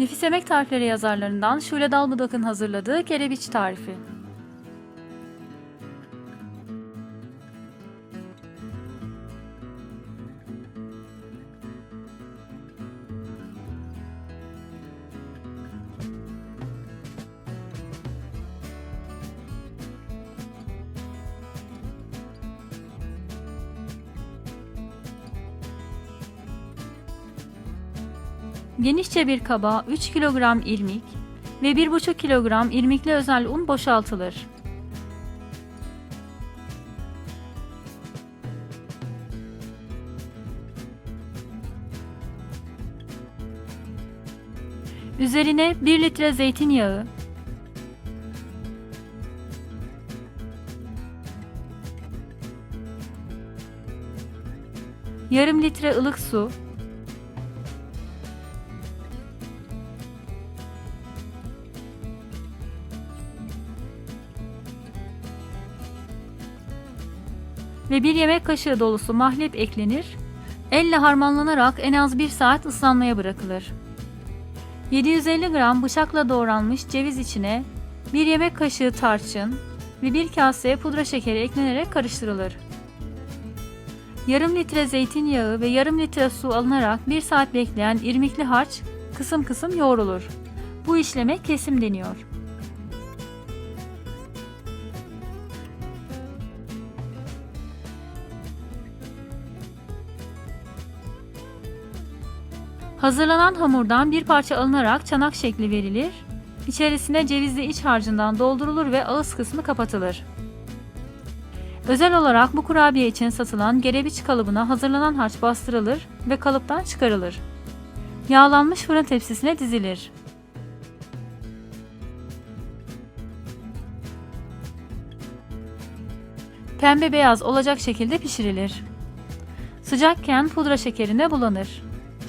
Nefis Yemek Tarifleri yazarlarından Şule Dalbudak'ın hazırladığı kerebiç tarifi. Genişçe bir kaba 3 kilogram irmik ve 1,5 kilogram irmikli özel un boşaltılır. Üzerine 1 litre zeytinyağı, yarım litre ılık su, ve bir yemek kaşığı dolusu mahlep eklenir. Elle harmanlanarak en az 1 saat ıslanmaya bırakılır. 750 gram bıçakla doğranmış ceviz içine 1 yemek kaşığı tarçın ve 1 kaseye pudra şekeri eklenerek karıştırılır. Yarım litre zeytinyağı ve yarım litre su alınarak 1 saat bekleyen irmikli harç kısım kısım yoğrulur. Bu işleme kesim deniyor. Hazırlanan hamurdan bir parça alınarak çanak şekli verilir. İçerisine cevizli iç harcından doldurulur ve ağız kısmı kapatılır. Özel olarak bu kurabiye için satılan gerebiç kalıbına hazırlanan harç bastırılır ve kalıptan çıkarılır. Yağlanmış fırın tepsisine dizilir. Pembe beyaz olacak şekilde pişirilir. Sıcakken pudra şekerine bulanır.